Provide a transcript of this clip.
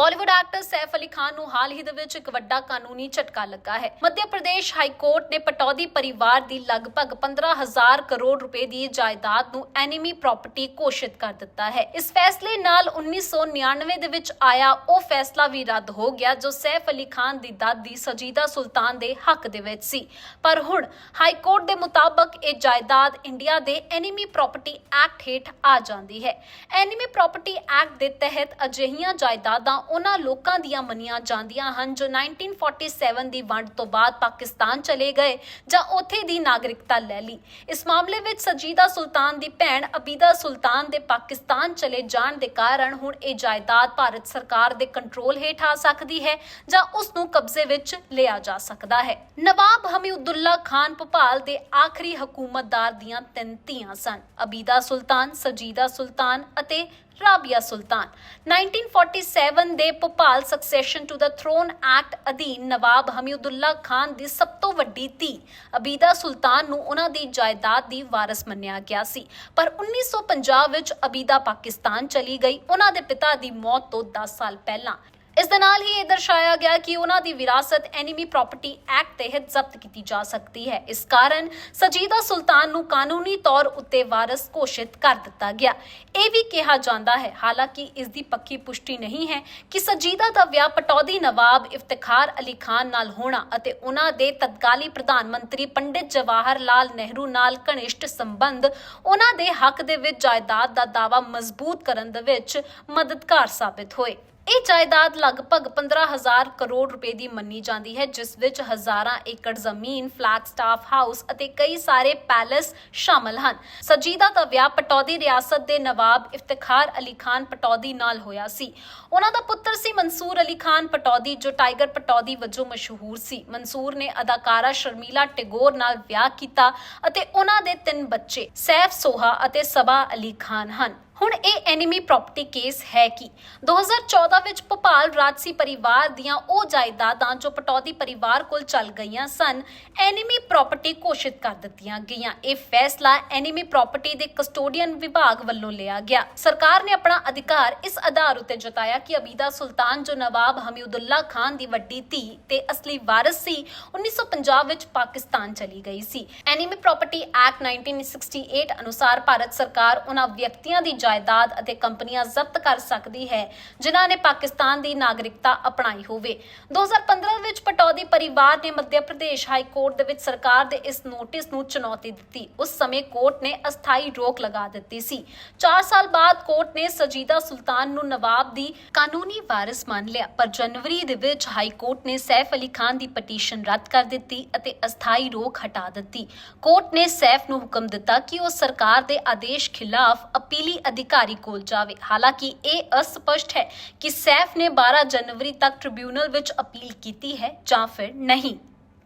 Bollywood actor Saif Ali Khan ਨੂੰ ਹਾਲ ਹੀ ਦੇ ਵਿੱਚ ਇੱਕ ਵੱਡਾ ਕਾਨੂੰਨੀ ਝਟਕਾ ਲੱਗਾ ਹੈ। ਮੱਧ ਪ੍ਰਦੇਸ਼ ਹਾਈ ਕੋਰਟ ਨੇ ਪਟੌਦੀ ਪਰਿਵਾਰ ਦੀ ਲਗਭਗ 15000 ਕਰੋੜ ਰੁਪਏ ਦੀ ਜਾਇਦਾਦ ਨੂੰ ਐਨੀਮੀ ਪ੍ਰਾਪਰਟੀ ਘੋਸ਼ਿਤ ਕਰ ਦਿੱਤਾ ਹੈ। ਇਸ ਫੈਸਲੇ ਨਾਲ 1999 ਦੇ ਵਿੱਚ ਆਇਆ ਉਹ ਫੈਸਲਾ ਵੀ ਰੱਦ ਹੋ ਗਿਆ, ਜੋ ਸੈਫ ਅਲੀ ਖਾਨ ਦੀ ਦਾਦੀ ਸਜੀਦਾ ਸੁਲਤਾਨ ਦੇ ਹੱਕ ਦੇ ਵਿੱਚ ਸੀ। ਪਰ ਹੁਣ ਹਾਈ ਕੋਰਟ ਦੇ ਮੁਤਾਬਕ ਇਹ ਜਾਇਦਾਦ ਇੰਡੀਆ ਦੇ ਐਨੀਮੀ ਪ੍ਰਾਪਰਟੀ ਐਕਟ ਹੇਠ ਆ ਜਾਂਦੀ ਹੈ। ਐਨੀਮੀ ਪ੍ਰਾਪਰਟੀ ਐਕਟ ਦੇ ਤਹਿਤ ਅਜਿਹੀਆਂ ਜਾਇਦਾਦਾਂ ਉਹਨਾਂ ਲੋਕਾਂ ਦੀਆਂ ਮੰਨੀਆਂ ਜਾਂਦੀਆਂ ਹਨ ਜੋ 1947 ਦੀ ਵੰਡ ਤੋਂ ਬਾਅਦ ਪਾਕਿਸਤਾਨ ਚਲੇ ਗਏ ਜਾਂ ਉੱਥੇ ਦੀ ਨਾਗਰਿਕਤਾ ਲੈ ਲਈ। ਇਸ ਮਾਮਲੇ ਵਿੱਚ ਸਜੀਦਾ ਸੁਲਤਾਨ ਦੀ ਭੈਣ ਅਬੀਦਾ ਸੁਲਤਾਨ ਦੇ ਪਾਕਿਸਤਾਨ ਚਲੇ ਜਾਣ ਦੇ ਕਾਰਨ ਹੁਣ ਇਹ ਜਾਇਦਾਦ ਭਾਰਤ ਸਰਕਾਰ ਦੇ ਕੰਟਰੋਲ ਹੇਠ ਆ ਸਕਦੀ ਹੈ ਜਾਂ ਉਸ ਨੂੰ ਕਬਜ਼ੇ ਵਿੱਚ ਲਿਆ ਜਾ ਸਕਦਾ ਹੈ। ਨਵਾਬ ਹਮੀਦੁੱਲਾ ਖਾਨ ਭੋਪਾਲ ਦੇ ਆਖਰੀ ਹਕੂਮਤਦਾਰ ਦੀਆਂ ਤਿੰਨ ਧੀਆਂ ਸਨ। ਅਬੀਦਾ ਸੁਲਤਾਨ, ਸਜੀਦਾ ਸੁਲਤਾਨ ਅਤੇ ਰਾਬੀਆ ਸੁਲਤਾਨ। 1947 ਦੇ Bhopal succession to the throne act ਅਧੀਨ ਨਵਾਬ ਹਮੀਦੁੱਲਾ ਖਾਨ ਦੀ ਸਭ ਤੋਂ ਵੱਡੀ ਧੀ ਅਬੀਦਾ ਸੁਲਤਾਨ ਨੂੰ ਉਹਨਾਂ ਦੀ ਜਾਇਦਾਦ ਦੀ ਵਾਰਸ ਮੰਨਿਆ ਗਿਆ ਸੀ। ਪਰ 1950 ਵਿੱਚ ਅਬੀਦਾ ਪਾਕਿਸਤਾਨ ਚਲੀ ਗਈ। ਉਹਨਾਂ ਦੇ ਪਿਤਾ ਦੀ ਮੌਤ ਤੋਂ 10 ਸਾਲ ਪਹਿਲਾਂ। ਇਸ ਦੇ ਨਾਲ ਹੀ ਇਹ ਦਰਸਾਇਆ ਗਿਆ ਕਿ ਉਹਨਾਂ ਦੀ ਵਿਰਾਸਤ ਐਨੀਮੀ ਪ੍ਰਾਪਰਟੀ ਐਕਟ ਤਹਿਤ ਜ਼ਬਤ ਕੀਤੀ ਜਾ ਸਕਦੀ ਹੈ। ਇਸ ਕਾਰਨ ਸਜੀਦਾ ਸੁਲਤਾਨ ਨੂੰ ਕਾਨੂੰਨੀ ਤੌਰ ਉੱਤੇ ਵਾਰਸ ਘੋਸ਼ਿਤ ਕਰ ਦਿੱਤਾ ਗਿਆ। ਇਹ ਵੀ ਕਿਹਾ ਜਾਂਦਾ ਹੈ, ਹਾਲਾਂਕਿ ਇਸ ਦੀ ਪੱਕੀ ਪੁਸ਼ਟੀ ਨਹੀਂ ਹੈ ਕਿ ਸਜੀਦਾ ਦਾ ਵਿਆਹ ਪਟੌਦੀ ਨਵਾਬ ਇਫਤਖਾਰ ਅਲੀ ਖਾਨ ਨਾਲ ਹੋਣਾ ਅਤੇ ਉਹਨਾਂ ਦੇ ਤਤਕਾਲੀ ਪ੍ਰਧਾਨ ਮੰਤਰੀ ਪੰਡਿਤ ਜਵਾਹਰ ਲਾਲ ਨਹਿਰੂ ਨਾਲ ਘનિષ્ਠ ਸੰਬੰਧ ਉਹਨਾਂ ਦੇ ਹੱਕ ਦੇ ਵਿੱਚ ਜਾਇਦਾਦ ਦਾ ਦਾਵਾ ਮਜ਼ਬੂਤ ਕਰਨ ਦੇ ਵਿੱਚ ਮਦਦਗਾਰ ਸਾਬਿਤ ਹੋਏ। ਇਹ ਜਾਇਦਾਦ ਲਗਭਗ 15000 ਕਰੋੜ ਰੁਪਏ ਦੀ ਮੰਨੀ ਜਾਂਦੀ ਹੈ, ਜਿਸ ਵਿੱਚ ਹਜ਼ਾਰਾਂ ਏਕੜ ਜ਼ਮੀਨ, ਫਲੈਗ ਸਟਾਫ, ਹਾਊਸ ਅਤੇ ਕਈ ਸਾਰੇ ਪੈਲੇਸ ਸ਼ਾਮਲ ਹਨ। ਸਜੀਦਾ ਦਾ ਵਿਆਹ ਪਟੌਦੀ ਰਿਆਸਤ ਦੇ ਨਵਾਬ ਇਫਤਖਾਰ ਅਲੀ ਖਾਨ ਪਟੌਦੀ ਨਾਲ ਹੋਇਆ ਸੀ। ਉਹਨਾਂ ਦਾ ਪੁੱਤਰ ਸੀ ਮਨਸੂਰ ਅਲੀ ਖਾਨ ਪਟੌਦੀ, ਜੋ ਟਾਈਗਰ ਪਟੌਦੀ ਵਜੋਂ ਮਸ਼ਹੂਰ ਸੀ। ਮਨਸੂਰ ਨੇ ਅਦਾਕਾਰਾ ਸ਼ਰਮੀਲਾ ਟੈਗੋਰ ਨਾਲ ਵਿਆਹ ਕੀਤਾ ਅਤੇ ਉਹਨਾਂ ਦੇ ਤਿੰਨ ਬੱਚੇ ਸੈਫ ਸੋਹਾ ਅਤੇ ਸਬਾ ਅਲੀ ਖਾਨ ਹਨ। ਹੁਣ ਇਹ ਐਨੀਮੀ ਪ੍ਰਾਪਰਟੀ ਕੇਸ ਹੈ ਕੀ? 2014 ਵਿੱਚ ਭੋਪਾਲ ਰਾਜਸੀ ਪਰਿਵਾਰ ਦੀਆਂ ਉਹ ਜਾਇਦਾਦਾਂ ਜੋ ਪਟੌਦੀ ਪਰਿਵਾਰ ਕੋਲ ਚੱਲ ਗਈਆਂ ਸਨ ਐਨੀਮੀ ਪ੍ਰਾਪਰਟੀ ਘੋਸ਼ਿਤ ਕਰ ਦਿੱਤੀਆਂ ਗਈਆਂ। ਇਹ ਫੈਸਲਾ ਐਨੀਮੀ ਪ੍ਰਾਪਰਟੀ ਦੇ ਕਸਟੋਡੀਅਨ ਵਿਭਾਗ ਵੱਲੋਂ ਲਿਆ ਗਿਆ। ਸਰਕਾਰ ਨੇ ਆਪਣਾ ਅਧਿਕਾਰ ਇਸ ਆਧਾਰ ਉੱਤੇ ਜਤਾਇਆ ਕਿ ਅਬੀਦਾ ਸੁਲਤਾਨ ਜੋ ਨਵਾਬ ਹਮੀਦੁੱਲਾ ਖਾਨ ਦੀ ਵੱਡੀ ਧੀ ਤੇ ਅਸਲੀ ਵਾਰਿਸ ਸੀ 1950 ਵਿੱਚ ਪਾਕਿਸਤਾਨ ਚਲੀ ਗਈ ਸੀ। ਐਨੀਮੀ ਪ੍ਰਾਪਰਟੀ ਐਕਟ 1968 ਅਨੁਸਾਰ ਭਾਰਤ ਸਰਕਾਰ ਉਹਨਾਂ ਵਿਅਕਤੀਆਂ ਦੀ ਜਾਇਦਾਦ ਅਤੇ ਕੰਪਨੀਆਂ ਜ਼ਬਤ ਕਰ ਸਕਦੀ ਹੈ, ਜਿਨ੍ਹਾਂ ਨੇ ਪਾਕਿਸਤਾਨ ਦੀ ਨਾਗਰਿਕਤਾ ਅਪਣਾਈ ਹੋਵੇ। 2015 ਵਿੱਚ ਪਟੌਦੀ ਪਰਿਵਾਰ ਨੇ ਮੱਧ ਪ੍ਰਦੇਸ਼ ਹਾਈ ਕੋਰਟ ਦੇ ਵਿੱਚ ਸਰਕਾਰ ਦੇ ਇਸ ਨੋਟਿਸ ਨੂੰ ਚੁਣੌਤੀ ਦਿੱਤੀ। ਉਸ ਸਮੇਂ ਕੋਰਟ ਨੇ ਅਸਥਾਈ ਰੋਕ ਲਗਾ ਦਿੱਤੀ ਸੀ। 4 ਸਾਲ ਬਾਅਦ ਕੋਰਟ ਨੇ ਸਜੀਦਾ ਸੁਲਤਾਨ ਨੂੰ ਨਵਾਬ ਦੀ ਕਾਨੂੰਨੀ ਵਾਰਿਸ ਮੰਨ ਲਿਆ, ਪਰ ਜਨਵਰੀ ਦੇ ਵਿੱਚ ਹਾਈ ਕੋਰਟ ਨੇ ਸੈਫ ਅਲੀ ਖਾਨ ਦੀ ਪਟੀਸ਼ਨ ਰੱਦ ਕਰ ਦਿੱਤੀ ਅਤੇ ਅਸਥਾਈ ਰੋਕ ਹਟਾ ਦਿੱਤੀ। ਕੋਰਟ ਨੇ ਸੈਫ ਨੂੰ ਹੁਕਮ ਦਿੱਤਾ ਕਿ ਉਹ ਸਰਕਾਰ ਦੇ ਆਦੇਸ਼ ਖਿਲਾਫ ਅਪੀਲੀ ਅਧਿਕਾਰੀ ਕੋਲ ਜਾਵੇ। ਹਾਲਾਂਕਿ ਇਹ ਅਸਪਸ਼ਟ ਹੈ ਕਿ ਸੈਫ ਨੇ 12 ਜਨਵਰੀ ਤੱਕ ਟ੍ਰਿਬਿਊਨਲ ਵਿੱਚ ਅਪੀਲ ਕੀਤੀ ਹੈ ਜਾਂ ਫਿਰ ਨਹੀਂ।